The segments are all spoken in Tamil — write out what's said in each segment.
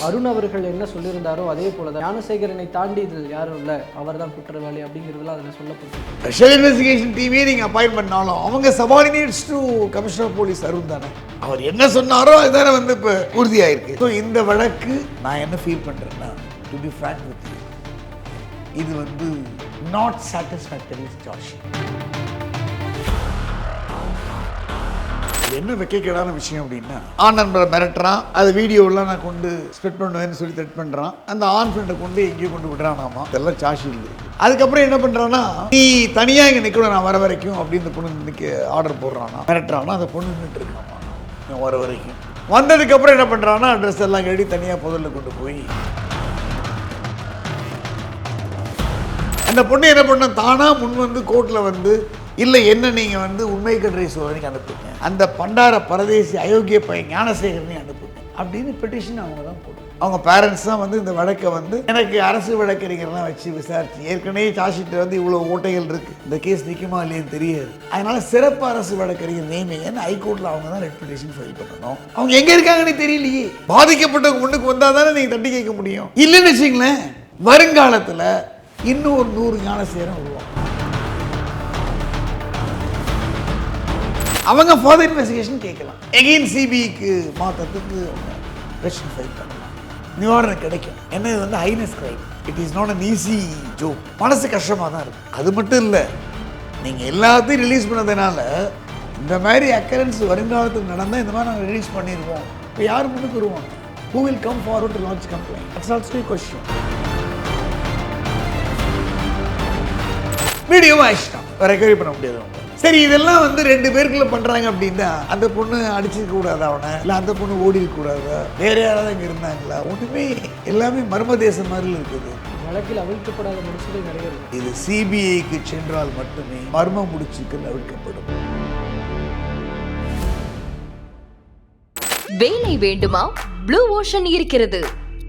அருண் அவர்கள் என்ன சொல்லியிருந்தாரோ அதே போல தான் ஞானசேகரனை தாண்டி இதில் யாரும் இல்லை அவர் தான் குற்றவாளி அப்படிங்கிறதுலாம் அதில் சொல்லப்பட்டு ஸ்பெஷல் இன்வெஸ்டிகேஷன் டீமே நீங்கள் அப்பாயின்ட் பண்ணாலும் அவங்க subordinates to commissioner police Arun தானே. அவர் என்ன சொன்னாரோ அதுதானே வந்து இப்போ உறுதியாயிருக்கு. ஸோ இந்த வழக்கு நான் என்ன ஃபீல் பண்ணுறேன்னா டு பி ஃப்ராங்க் வித் இது வந்து நாட் சாட்டிஸ்ஃபேக்டரி சார்ஜ் என்ன வெக்கக்கேடான விஷயம் அப்படின்னா ஆண் நண்பரை மிரட்டுறான். அது வீடியோலாம் நான் கொண்டு ஸ்ப்ரெட் பண்ணுவேன்னு சொல்லி த்ரெட் பண்ணுறான் அந்த ஆண் ஃப்ரெண்டை கொண்டு எங்கேயோ கொண்டு விடுறானாமா? இதெல்லாம் சாஷி இல்லை. அதுக்கப்புறம் என்ன பண்ணுறான்னா நீ தனியாக இங்கே நிற்கணும் நான் வர வரைக்கும் அப்படின்னு பொண்ணு நிற்க ஆர்டர் போடுறானா. மிரட்டுறானா அந்த பொண்ணு நின்றுட்டு இருக்காமா? நான் வர வரைக்கும். வந்ததுக்கப்புறம் என்ன பண்ணுறான்னா ட்ரெஸ் எல்லாம் கட்டி தனியாக புதல்ல கொண்டு போய் அந்த பொண்ணு என்ன பண்ண தானா முன் வந்து கோர்ட்டில் வந்து இல்லை என்ன நீங்கள் வந்து உண்மை கட்டுரை சோதனைக்கு அனுப்புங்க. அந்த பண்டார பரதேசி அயோக்கிய பையன் ஞானசேகரனையும் அனுப்புங்க. அப்படின்னு பெட்டிஷன் அவங்க தான் போடும் அவங்க பேரண்ட்ஸ் தான் வந்து இந்த வழக்கை வந்து எனக்கு அரசு வழக்கறிஞர்லாம் வச்சு விசாரிச்சு ஏற்கனவே சாஷிட்டு வந்து இவ்வளோ ஓட்டைகள் இருக்குது இந்த கேஸ் நிற்குமா இல்லையான்னு தெரியாது. அதனால சிறப்பு அரசு வழக்கறிஞர் நியமிங்கன்னு ஹைகோர்ட்டில் அவங்க தான் ரெட் பெட்டிஷன் ஃபைல் பண்ணணும். அவங்க எங்கே இருக்காங்கன்னு தெரியலையே. பாதிக்கப்பட்டவங்க முன்னுக்கு வந்தால் தானே நீங்கள் தட்டி கேட்க முடியும். இல்லைன்னு வச்சிங்களேன் வருங்காலத்தில் இன்னும் ஒரு நூறு ஞானசேரம் உருவாங்க அவங்க ஃபர்தர் இன்வெஸ்டிகேஷன் கேட்கலாம். எகெயின் சிபிஐக்கு மாற்றத்துக்கு அவங்க கொஸ்டின் ஃபைல் பண்ணலாம். நிவாரணம் கிடைக்கும். என்ன இது வந்து heinous crime it is not an easy joke மனசு கஷ்டமாக தான் இருக்குது அது மட்டும் இல்லை நீங்கள் எல்லாத்தையும் ரிலீஸ் பண்ணதுனால இந்த மாதிரி அக்கரன்ஸ் வருங்காலத்துக்கு நடந்தால் இந்த மாதிரி நாங்கள் ரிலீஸ் பண்ணிடுவோம் இப்போ யார் முன்னுக்கு வருவோம் who will come forward to launch complaint it's also question வீடியோவை வேறு ரெக்கவரி பண்ண முடியாது. சரி இதெல்லாம் வந்து ரெண்டு பேருக்குள்ள பண்றாங்க அப்படின்னா அந்த பொண்ணு அடிச்சிருக்க கூடாது அவனை? இல்லை அந்த பொண்ணு ஓடி இருக்க கூடாதா? வேற யாராவது அங்கே இருந்தாங்களா? ஒன்றுமே எல்லாமே மர்ம தேசம் மாதிரி இருக்குது. வழக்கில் அவிழ்க்கப்படாத முடிச்சுகள் நிறைய இது சிபிஐக்கு சென்றால் மட்டுமே மர்ம முடிச்சுக்கள் அவிழ்க்கப்படும் வேலை வேண்டுமா? ப்ளூ ஓஷன் இருக்கிறது.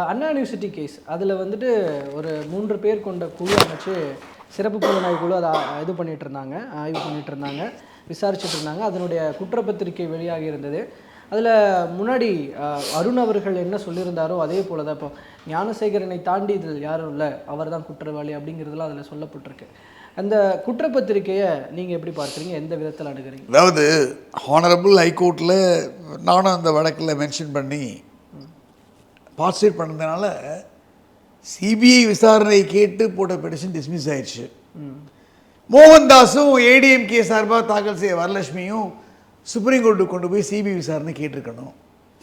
Anna university case அதில் வந்துட்டு ஒரு மூன்று பேர் கொண்ட குழு அமைச்சு சிறப்பு புலனாய்வு குழு அதை இது பண்ணிட்டு இருந்தாங்க ஆய்வு பண்ணிட்டு இருந்தாங்க விசாரிச்சுட்டு இருந்தாங்க. அதனுடைய குற்றப்பத்திரிகை வெளியாகி இருந்தது. அதில் முன்னாடி அருண் அவர்கள் என்ன சொல்லியிருந்தாரோ அதே போல தான் இப்போ ஞானசேகரனை தாண்டி இதில் யாரும் இல்லை. அவர் தான் குற்றவாளி அப்படிங்கிறதுலாம் அதில் சொல்லப்பட்டிருக்கு. அந்த குற்றப்பத்திரிக்கையை நீங்கள் எப்படி பார்க்குறீங்க? எந்த விதத்தில் அணுகிறீங்க? அதாவது ஹானரபிள் ஹைகோர்ட்டில் நானும் அந்த வழக்கில் மென்ஷன் பண்ணி பார்ட்டிசிபேட் பண்ணதுனால சிபிஐ விசாரணை கேட்டு போட்ட பெட்டிஷன் டிஸ்மிஸ் ஆயிடுச்சு. மோகன்தாஸும் ஏடிஎம்கே சார்பாக தாக்கல் செய்ய வரலட்சுமியும் சுப்ரீம் கோர்ட்டுக்கு கொண்டு போய் சிபிஐ விசாரணை கேட்டிருக்கணும்.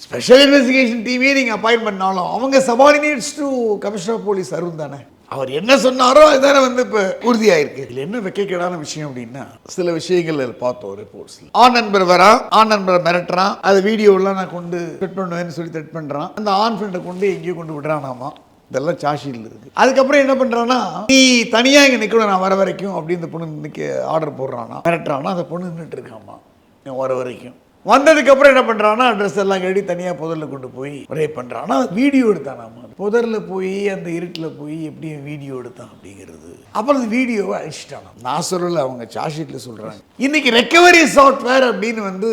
ஸ்பெஷல் இன்வெஸ்டிகேஷன் டீமே நீங்கள் அப்பாயின்ட் பண்ணாலும் அவங்க subordinates to commissioner police Arun தானே? அவர் என்ன சொன்னாரோ அதுதானே வந்து இப்போ உறுதியாயிருக்கு. இதில் என்ன வெக்கக்கேடான விஷயம் அப்படின்னா சில விஷயங்கள் அதில் பார்த்தோம் ரிப்போர்ட்ஸில் ஆண் நண்பர் வரான் ஆண் நண்பரை மிரட்டுறான் அது வீடியோலாம் நான் கொண்டு செட் பண்ணுவேன்னு சொல்லி த்ரெட் பண்ணுறான் அந்த ஆண் ஃப்ரெண்டை கொண்டு எங்கேயோ கொண்டு விடுறானாமா? இதெல்லாம் சாஷியில் இருக்கு. அதுக்கப்புறம் என்ன பண்ணுறான்னா நீ தனியாக இங்கே நிற்கணும் நான் வர வரைக்கும் அப்படின்னு இந்த பொண்ணு நிற்க ஆர்டர் போடுறானா மிரட்டுறானா அந்த பொண்ணு நின்றுட்டு இருக்காமா? வர வரைக்கும். வந்ததுக்கப்புறம் என்ன பண்ணுறான்னா ட்ரெஸ் எல்லாம் கட்டி தனியாக புதரில் கொண்டு போய் ரேப் பண்ணுறான் ஆனால் வீடியோ எடுத்தானாமா புதரில் போய் அந்த இருட்டில் போய் எப்படியும் வீடியோ எடுத்தான் அப்படிங்கிறது. அப்புறம் அந்த வீடியோவை அழிச்சிட்டானா நான் சொல்லலை அவங்க சார்ஜ்ஷீட்டில் சொல்கிறாங்க இன்னைக்கு ரெக்கவரி சாஃப்ட்வேர் அப்படின்னு வந்து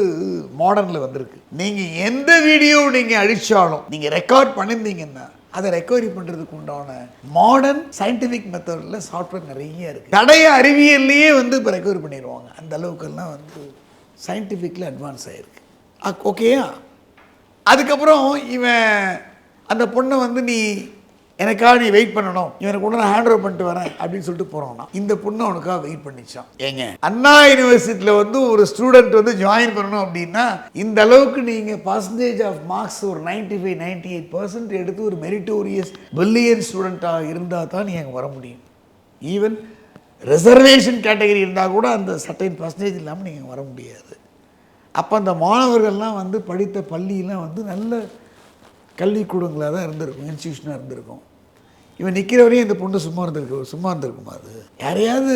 மாடர்னில் வந்திருக்கு. நீங்கள் எந்த வீடியோ நீங்கள் அழிச்சாலும் நீங்கள் ரெக்கார்ட் பண்ணியிருந்தீங்கன்னா அதை ரெக்கவரி பண்ணுறதுக்கு உண்டான மாடர்ன் சயின்டிஃபிக் மெத்தடில் சாஃப்ட்வேர் நிறைய இருக்குது தடைய அறிவியல்லையே வந்து இப்போ ரெக்கவரி பண்ணிடுவாங்க அந்த அளவுக்கெல்லாம் வந்து சயின்டிஃபிக்கில் அட்வான்ஸ் ஆகிருக்கு ஓகேயா அதுக்கப்புறம் இவன் அந்த பொண்ணை வந்து நீ எனக்காக நீ வெயிட் பண்ணணும். இவனை கொண்டு நான் ஹேண்ட் ஓவர் பண்ணிட்டு வரேன் அப்படின்னு சொல்லிட்டு போகிறான்னா இந்த பொண்ணு அவனுக்காக வெயிட் பண்ணிச்சான் ஏங்க? அண்ணா யூனிவர்சிட்டியில் வந்து ஒரு ஸ்டூடெண்ட் வந்து ஜாயின் பண்ணணும் அப்படின்னா இந்த அளவுக்கு நீங்கள் பர்சன்டேஜ் ஆஃப் மார்க்ஸ் ஒரு ninety five ninety eight percent எடுத்து ஒரு மெரிட்டோரியஸ் பில்லியன் ஸ்டூடெண்ட்டாக இருந்தால் தான் நீ அங்கே வர முடியும். ஈவன் ரிசர்வேஷன் கேட்டகரி இருந்தால் கூட அந்த சர்டைன் பர்சன்டேஜ் இல்லாமல் நீங்கள் வர முடியாது. அப்போ அந்த மாணவர்கள்லாம் வந்து படித்த பள்ளியெலாம் வந்து நல்ல கல்விக்கூடங்களாக தான் இருந்திருக்கும் இன்ஸ்டியூஷனாக இருந்திருக்கும். இவன் நிற்கிற வரையும் இந்த பொண்ணு சும்மா இருந்திருக்கு சும்மா இருந்திருக்குமா அது? யாரையாவது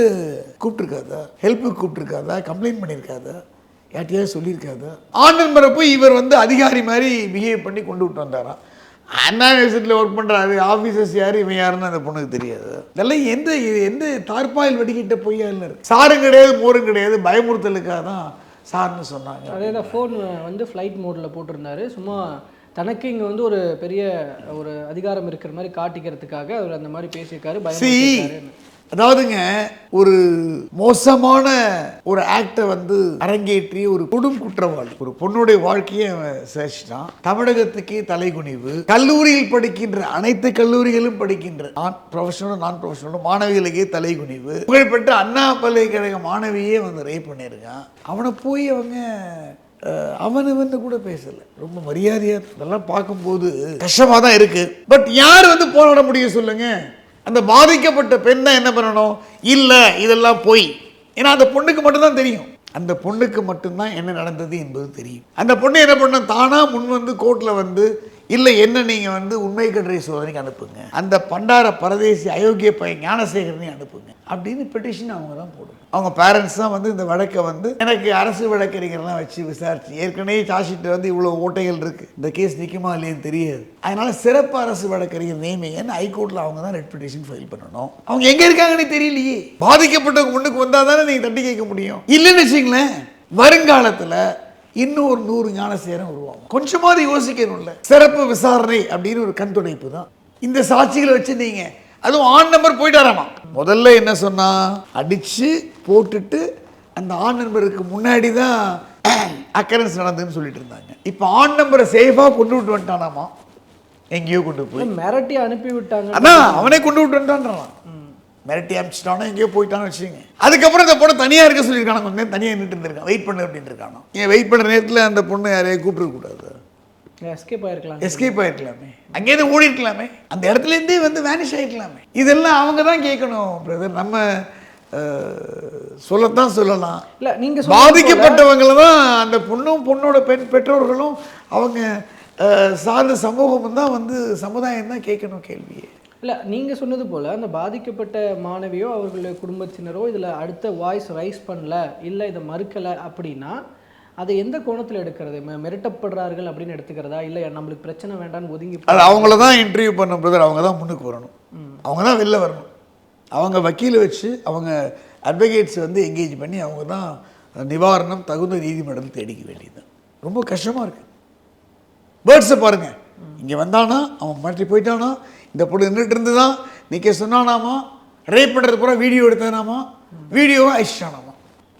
கூப்பிட்ருக்காதா ஹெல்ப்புக்கு கூப்பிட்ருக்காதா கம்ப்ளைண்ட் பண்ணியிருக்காதா? யார்ட்டையாவது சொல்லியிருக்காதா? ஆண்டன் போய் இவர் வந்து அதிகாரி மாதிரி பிஹேவ் பண்ணி கொண்டு விட்டு வந்தாராம். அண்ணா யூனிவர்சிட்டியில் ஒர்க் பண்ணுறாரு ஆஃபீஸர்ஸ் யார் இவன் யாருன்னு அந்த பொண்ணுக்கு தெரியாது. இதெல்லாம் எந்த இது எந்த தார்பாயில் வடிக்கிட்ட பொய்யா இல்லை சாரும் கிடையாது மோரும் கிடையாது பயமுறுத்தலுக்காக தான் சார்னு சொன்னாங்க. அதே தான் ஃபோன் வந்து ஃப்ளைட் மோடில் போட்டிருந்தாரு. சும்மா தனக்கு இங்கே வந்து ஒரு பெரிய ஒரு அதிகாரம் இருக்கிற மாதிரி காட்டிக்கிறதுக்காக அவர் அந்த மாதிரி பேசியிருக்காரு பயமுறுத்திருக்காரு அதாவதுங்க ஒரு மோசமான ஒரு ஆக்டை வந்து அரங்கேற்றி ஒரு கொடும் குற்றவாளி. ஒரு பொண்ணுடைய வாழ்க்கையை அவன் தமிழகத்துக்கே தலைகுனிவு. கல்லூரியில் படிக்கின்ற அனைத்து கல்லூரிகளும் படிக்கின்ற நான் ப்ரொஃபஷனலும் நான் ப்ரொஃபஷனலும் மாணவிகளுக்கே தலைகுனிவு. புகழ்பெற்ற அண்ணா பல்கலைக்கழக மாணவியே வந்து ரேப் பண்ணியிருக்கான் அவனை போய் அவங்க அவனை வந்து கூட பேசலை. ரொம்ப மரியாதையாக இதெல்லாம் பார்க்கும்போது கஷ்டமாக தான் இருக்குது பட் யார் வந்து போராட முடியும் சொல்லுங்கள் அந்த பாதிக்கப்பட்ட பெண் தான் என்ன பண்ணணும்? இல்லை இதெல்லாம் போய். ஏன்னா அந்த பொண்ணுக்கு மட்டும்தான் தெரியும். அந்த பொண்ணுக்கு மட்டும்தான் என்ன நடந்தது என்பது தெரியும். அந்த பொண்ணு என்ன பண்ண தானாக முன் வந்து கோர்ட்டில் வந்து இல்லை என்ன நீங்கள் வந்து உண்மை கட்டுரை சோதனைக்கு அனுப்புங்க. அந்த பண்டார பரதேசி அயோக்கிய பையன் ஞானசேகரனையும் அனுப்புங்க. அப்படின்னு பெட்டிஷன் அவங்க தான் போடுங்க. அவங்க பேரண்ட்ஸ் தான் வந்து இந்த வழக்கை வந்து எனக்கு அரசு வழக்கறிஞர்லாம் வச்சு விசாரிச்சு ஏற்கனவே சார்ஜ்ஷீட் வந்து இவ்வளோ ஓட்டைகள் இருக்குது இந்த கேஸ் நிற்குமா இல்லையான்னு தெரியாது. அதனால சிறப்பு அரசு வழக்கறிஞர் நியமிங்கன்னு ஹைகோர்ட்டில் அவங்க தான் ரெட் பெட்டிஷன் ஃபைல் பண்ணணும். அவங்க எங்கே இருக்காங்கன்னு தெரியலையே. பாதிக்கப்பட்டவங்க முன்னுக்கு வந்தால் தானே நீங்கள் தட்டி கேட்க முடியும். இல்லைன்னு வச்சுங்களேன் வருங்காலத்தில் இன்னும் ஒரு நூறு ஞானசேரம் உருவாகும். கொஞ்சமாவது யோசிக்கணும்ல. சிறப்பு விசாரணை அப்படின்னு ஒரு கண் துடைப்பு தான். இந்த சாட்சிகளை வச்சு நீங்க அதுவும் ஆண் நம்பர் போயிட்டாராமா? முதல்ல என்ன சொன்னா அடிச்சு போட்டுட்டு அந்த ஆண் நம்பருக்கு முன்னாடி தான் அக்கரன்ஸ் நடந்ததுன்னு சொல்லிட்டு இருந்தாங்க. இப்போ ஆண் நம்பரை சேஃபாக கொண்டு விட்டு வந்துட்டானாமா? எங்கேயோ கொண்டு போய். மிரட்டி அனுப்பி விட்டாங்க. அதான் அவனே கொண்டு விட்டு வந்துட்டான்றான். மிரட்டி அமிச்சிட்டானோ எங்கேயோ போயிட்டான்னு வச்சுங்க அதுக்கப்புறம் இந்த பொண்ணு தனியாக இருக்க சொல்லியிருக்காங்க கொஞ்சம் நேரம் தனியாக நின்றுட்டு இருந்திருக்கான். வெயிட் பண்ணு அப்படின்னு இருக்கானோ ஏன் வெயிட் பண்ணுற நேரத்தில் அந்த பொண்ணு யாரையும் கூப்பிட்டுருக்கூடாது எஸ்கேப் ஆயிருக்கலாம். எஸ்கேப் ஆயிருக்கலாமே. அங்கேயிருந்து ஓடி இருக்கலாமே. அந்த இடத்துல இருந்தே வந்து வேனிஷ் ஆயிருக்கலாமே. இதெல்லாம் அவங்க தான் கேட்கணும் பிரதர் நம்ம சொல்லத்தான் சொல்லலாம். இல்ல நீங்க சொன்னது போல- பாதிக்கப்பட்டவங்கள தான் அந்த பொண்ணும் பொண்ணோட பெண் பெற்றோர்களும் அவங்க சார்ந்த சமூகமும் தான் வந்து சமுதாயம் தான் கேட்கணும் கேள்வியை. இல்ல நீங்க சொன்னது போல அந்த பாதிக்கப்பட்ட மாணவியோ அவர்களுடைய குடும்பத்தினரோ இதுல அடுத்த வாய்ஸ் ரைஸ் பண்ணல இல்ல இதை மறுக்கல அப்படின்னா அதை எந்த கோணத்துல எடுக்கிறது? மிரட்டப்படுறார்கள் அப்படின்னு எடுத்துக்கிறதா? இல்ல நம்மளுக்கு பிரச்சனை வேண்டாம்னு ஒதுங்கி அது அவங்கள தான் இன்டர்வியூ பண்ண பிரதர் அவங்க தான் முன்னுக்கு வரணும். அவங்க தான் வெளில வரணும். அவங்க வக்கீலை வச்சு அவங்க அட்வொகேட்ஸ் வந்து எங்கேஜ் பண்ணி அவங்க தான் நிவாரணம் தகுந்த நீதிமன்றம் தேடிக்க வேண்டியது. ரொம்ப கஷ்டமாக இருக்குது பேர்ட்ஸை பாருங்கள் இங்கே வந்தானா அவன் மாற்றி போயிட்டானா இந்த பொண்ணு நின்றுட்டு இருந்துதான் நிற்க சொன்னானாமா? ரேப் பண்ணுறது பூரா வீடியோ எடுத்தானாமா வீடியோவும் அழிச்சிட்டானாமா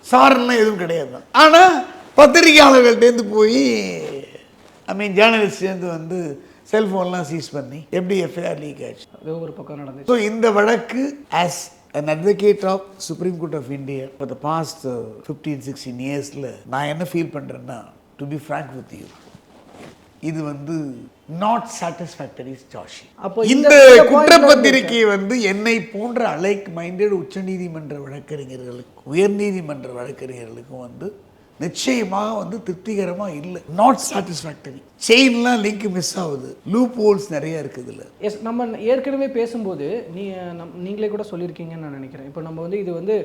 சாரெல்லாம் எதுவும் கிடையாது. தான் ஆனால் பத்திரிகையாளர்கள்ட்டேருந்து போய் ஐ மீன் ஜேர்னலிஸ்ட்லேருந்து வந்து செல்ஃபோன்லாம் சீஸ் பண்ணி எப்படி எஃப்ஐஆர் லீக் ஆச்சு. அது ஒரு பக்கம் நடந்துச்சு. ஸோ இந்த வழக்கு as an advocate of supreme court of India for the past fifteen sixteen இயர்ஸில் நான் என்ன ஃபீல் பண்ணுறேன்னா to be frank with you இது வந்து நாட் சாட்டிஸ்ஃபேக்டரி சார்ஜ் அப்போ இந்த- குற்றப்பத்திரிகை வந்து என்னை போன்ற அலைக் மைண்டட் உச்சநீதிமன்ற வழக்கறிஞர்களுக்கு உயர்நீதிமன்ற வழக்கறிஞர்களுக்கும் வந்து நிச்சயமாக வந்து திருப்திகரமாக இல்லை. நாட் சாட்டிஸ்ஃபேக்டரி செயின்லாம் லிங்க் மிஸ் ஆகுது. லூப் ஹோல்ஸ் நிறைய இருக்குது இதில். எஸ் நம்ம ஏற்கனவே பேசும்போது நீ நம் நீங்களே கூட சொல்லியிருக்கீங்கன்னு நான் நினைக்கிறேன். இப்போ நம்ம வந்து இது வந்து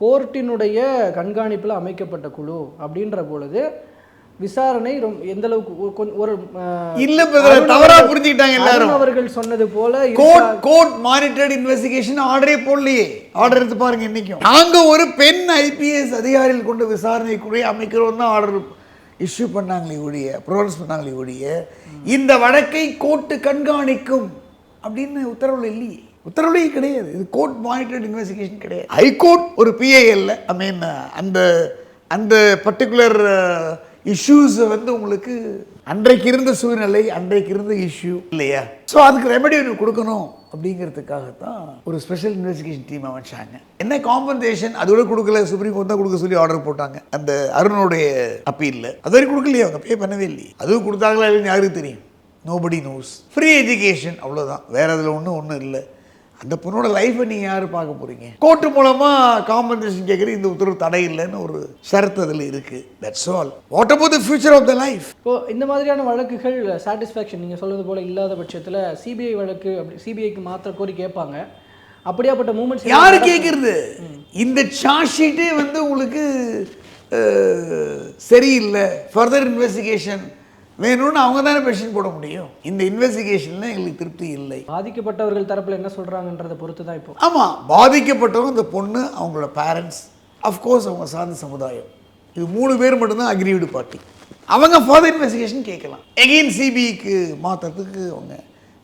கோர்ட்டினுடைய கண்காணிப்பில் அமைக்கப்பட்ட குழு அப்படின்ற பொழுது விசாரணை ரொம்ப எந்த அளவுக்கு ஒரு இல்ல தவறா புரிஞ்சுக்கிட்டாங்க எல்லாரும். அவர்கள் சொன்னது போல கோர்ட் கோர்ட் மானிட்டர்ட் இன்வெஸ்டிகேஷன் ஆர்டரே போடலையே. ஆர்டர் எடுத்து பாருங்க இன்னைக்கும் நாங்க ஒரு பெண் ஐபிஎஸ் அதிகாரிகள் கொண்டு விசாரணை குழு அமைக்கிறோம் தான் ஆர்டர் இஷ்யூ பண்ணாங்களே ஒழிய ப்ரோனஸ் பண்ணாங்களே ஒழிய இந்த வழக்கை கோர்ட்டு கண்காணிக்கும் அப்படின்னு உத்தரவுல இல்லையே. உத்தரவுலேயே கிடையாது. இது கோர்ட் மானிட்டர்ட் இன்வெஸ்டிகேஷன் கிடையாது. ஹைகோர்ட் ஒரு பிஐஎல்ல ஐ மீன் அந்த அந்த பர்டிகுலர் இஷ்யூஸை வந்து உங்களுக்கு அன்றைக்கு இருந்த சூழ்நிலை அன்றைக்கு இருந்த இஷ்யூ இல்லையா? ஸோ அதுக்கு ரெமெடி ஒன்று கொடுக்கணும் அப்படிங்கிறதுக்காகத்தான் ஒரு ஸ்பெஷல் இன்வெஸ்டிகேஷன் டீம் அமைச்சாங்க. என்ன காம்பன்சேஷன் அதோட கொடுக்கல. சுப்ரீம் கோர்ட் தான் கொடுக்க சொல்லி ஆர்டர் போட்டாங்க. அந்த அருணுடைய அப்பீல்ல அது வரைக்கும் கொடுக்கலையே. அவங்க பே பண்ணவே இல்லையே. அதுவும் கொடுத்தாங்களா இல்லைன்னு யாருக்கு தெரியும்? நோபடி நோஸ் ஃப்ரீ எஜுகேஷன் அவ்வளோதான் வேறு அதில் ஒன்றும் ஒன்றும் இல்லை. அந்த பொண்ணோட லைஃப்பை நீங்கள் யார் பார்க்க போகிறீங்க கோர்ட்டு மூலமாக காம்பன்சேஷன் கேட்குற இந்த உத்தரவு தடை இல்லைன்னு ஒரு ஷரத்து அதில் இருக்குது that's all what about the future of the life இப்போ இந்த மாதிரியான வழக்குகள் சாட்டிஸ்ஃபேக்ஷன் நீங்கள் சொல்றது போல இல்லாத பட்சத்தில் சிபிஐ வழக்கு அப்படி சிபிஐக்கு மாற்ற கோரி கேட்பாங்க. அப்படியாப்பட்ட மூமெண்ட்ஸ் யாரு கேட்குறது இந்த சார்ஜ் ஷீட்டே வந்து உங்களுக்கு சரியில்லை. ஃபர்தர் இன்வெஸ்டிகேஷன் வேணும்னு அவங்க தானே பெஷன் போட முடியும். இந்த இன்வெஸ்டிகேஷனில் எங்களுக்கு திருப்தி இல்லை. பாதிக்கப்பட்டவர்கள் தரப்புல என்ன சொல்றாங்கன்றதை பொறுத்து தான் இப்போ. ஆமாம் பாதிக்கப்பட்டவங்க இந்த பொண்ணு அவங்களோட பேரண்ட்ஸ் அஃப்கோர்ஸ் அவங்க சார்ந்த சமுதாயம். இது மூணு பேர் மட்டும்தான் அக்ரிவிடு பார்ட்டி அவங்க ஃபாதர் இன்வெஸ்டிகேஷன் கேட்கலாம். எகெயின் சிபிஐக்கு மாற்றுறதுக்கு அவங்க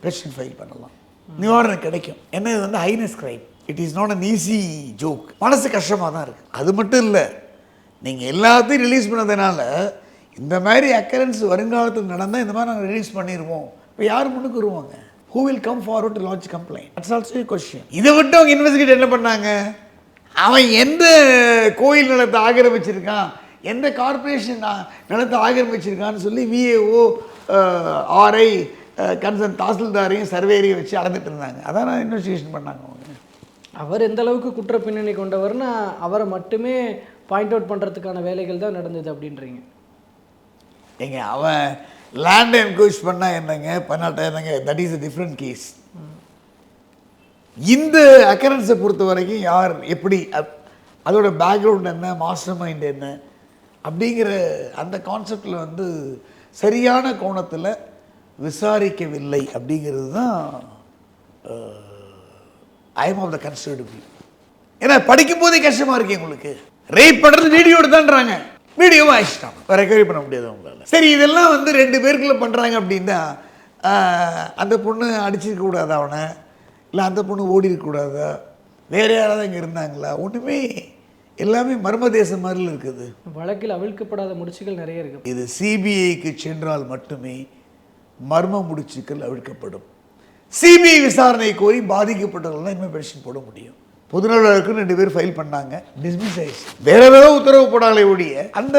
பெஷன் ஃபைல் பண்ணலாம். நிவாரணம் கிடைக்கும். என்ன இது வந்து heinous crime it is not an easy joke மனசு கஷ்டமாக தான் இருக்குது அது மட்டும் இல்லை நீங்கள் எல்லாத்தையும் ரிலீஸ் பண்ணதுனால இந்த மாதிரி அக்கரன்ஸ் வருங்காலத்தில் நடந்தால் இந்த மாதிரி நாங்கள் ரிலீஸ் பண்ணிடுவோம் இப்போ யார் முன்னுக்கு வருவாங்க who will come forward to launch complaint it's also question இதை விட்டு அவங்க இன்வெஸ்டிகேட் என்ன பண்ணாங்க? அவன் எந்த கோயில் நிலத்தை ஆக்கிரமிச்சிருக்கான்? எந்த கார்ப்பரேஷன் நிலத்தை ஆக்கிரமிச்சிருக்கான்னு சொல்லி விஏஓ ஆர்ஐ கன்சர்ன் தாசில்தாரையும் சர்வேரையும் வச்சு அளந்துட்டு இருந்தாங்க. அதான் நான் இன்வெஸ்டிகேஷன் பண்ணாங்க அவங்க. அவர் எந்த அளவுக்கு குற்ற பின்னணி கொண்டவர்னா அவரை மட்டுமே பாயிண்ட் அவுட் பண்ணுறதுக்கான வேலைகள் தான் நடந்தது அப்படின்றீங்க. ஏங்க அவன் லேண்ட் என்கொயர்ஸ் பண்ணால் என்னங்க? பண்ணாட்டா என்னங்க? That is a different case இந்த அக்கரன்ஸை பொறுத்த வரைக்கும் யார் எப்படி அப்- அதோட பேக்ரவுண்ட் என்ன மாஸ்டர் மைண்ட் என்ன அப்படிங்கிற அந்த கான்செப்டில் வந்து சரியான கோணத்தில் விசாரிக்கவில்லை அப்படிங்கிறது தான் ஐஎம் ஆஃப் த கன்சர்வேட்டிவ் ஏன்னா படிக்கும் போதே கஷ்டமா உங்களுக்கு. ரேப் பண்ணுறது வீடியோ எடுத்தான்றாங்க. வீடியோவும் அழிச்சிட்டாங்க ரெக்கவரி பண்ண முடியாது அவங்களால. சரி இதெல்லாம் வந்து ரெண்டு பேருக்குள்ள பண்றாங்க அப்படின்னா அந்த பொண்ணு அடிச்சிருக்க கூடாதா அவனை? இல்லை அந்த பொண்ணு ஓடி இருக்க கூடாதா? வேற யாராவது அங்கே இருந்தாங்களா? ஒன்றுமே எல்லாமே மர்ம தேசம் மாதிரி இருக்குது. வழக்கில் அவிழ்க்கப்படாத முடிச்சுகள் நிறைய இருக்கு. இது சிபிஐக்கு சென்றால் மட்டுமே மர்ம முடிச்சுக்கள் அவிழ்க்கப்படும். சிபிஐ விசாரணை கோரி பாதிக்கப்பட்டவர்கள் இனிமேல் பென்ஷன் போட முடியும். பொதுநலருக்கு ரெண்டு பேர் ஃபைல் பண்ணாங்க. டிஸ்மிஸ் ஆயிடுச்சு. வேற ஏதோ உத்தரவு போடாங்களே ஒழிய அந்த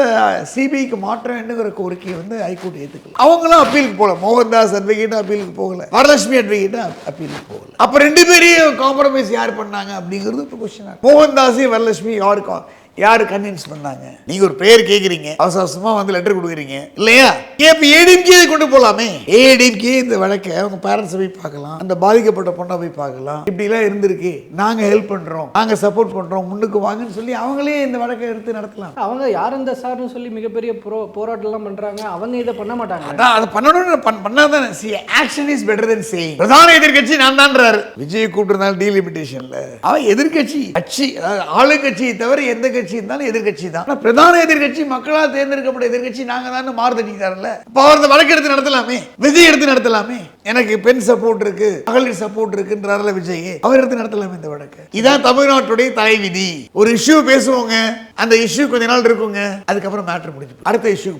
சிபிஐக்கு மாற்ற வேண்டுங்கிற கோரிக்கையை வந்து ஹைகோர்ட் ஏற்றுக்கல அவங்களும் அப்பீலுக்கு போகல. மோகன்தாஸ் அட்வொகேட்டும் அப்பீலுக்கு போகல. வரலட்சுமி அட்வொகேட்டும் அப்பீலுக்கு போகல. அப்ப ரெண்டு பேரையும் காம்ப்ரமைஸ் யார் பண்ணாங்க அப்படிங்கிறது இப்போ கொஸ்டின் மோகன்தாஸையும் வரலட்சுமி யாரு கா- யாரு கன்வின்ஸ் பண்ணாங்க? நீங்க ஒரு பேர் கேக்குறீங்க அவசர அவசரமா வந்து லெட்டர் கொடுக்குறீங்க இல்லையா? இப்ப ஏடிஎம்கே கொண்டு போலாமே. ஏடிஎம்கே இந்த வழக்கை அவங்க பேரண்ட்ஸ் போய் பார்க்கலாம் அந்த பாதிக்கப்பட்ட பொண்ணை போய் பார்க்கலாம். இப்படி எல்லாம் இருந்திருக்கு. நாங்க ஹெல்ப் பண்றோம் நாங்க சப்போர்ட் பண்றோம் முன்னுக்கு வாங்கன்னு சொல்லி அவங்களே இந்த வழக்கை எடுத்து நடத்தலாம். அவங்க யார் இந்த சார்னு சொல்லி மிகப்பெரிய ப்ரோ போராட்டம்லாம் பண்றாங்க. அவங்க இதை பண்ண மாட்டாங்க. அதான் அதை பண்ணணும்னு பண்- பண்ணாதானே. See action is better then saying பிரதான எதிர்க்கட்சி நான் தான்றாரு. விஜய் கூப்பிட்டிருந்தாலும் டீலிமிட்டேஷன்ல அவன் எதிர்க்கட்சி கட்சி அதாவது ஆளுங்கட்சியை தவிர எந்த கட்சி இருந்தாலும் எதிர்கட்சி தான். பிரதான எதிர்க்கட்சி மக்களால் தேர்ந்தெடுக்கப்பட்ட எதிர்க்கட்சி நாங்க தான் மாறுதட்டிட்டார்ல இப்போ அவர் வழக்கு எடுத்து நடத்தலாமே? விஜய் எடுத்து நடத்தலாமே? எனக்கு பெண் சப்போர்ட் இருக்கு மகளிர் சப்போர்ட் இருக்குன்றாருல விஜய் அவர் எடுத்து நடத்தலாமே இந்த வழக்கு? இதான் தமிழ்நாட்டுடைய தலைவிதி. ஒரு இஷ்யூ பேசுவோங்க அந்த இஷ்யூ கொஞ்ச நாள் இருக்குங்க அதுக்கப்புறம் மேட்ரு முடிஞ்சு அடுத்த இஷ்யூ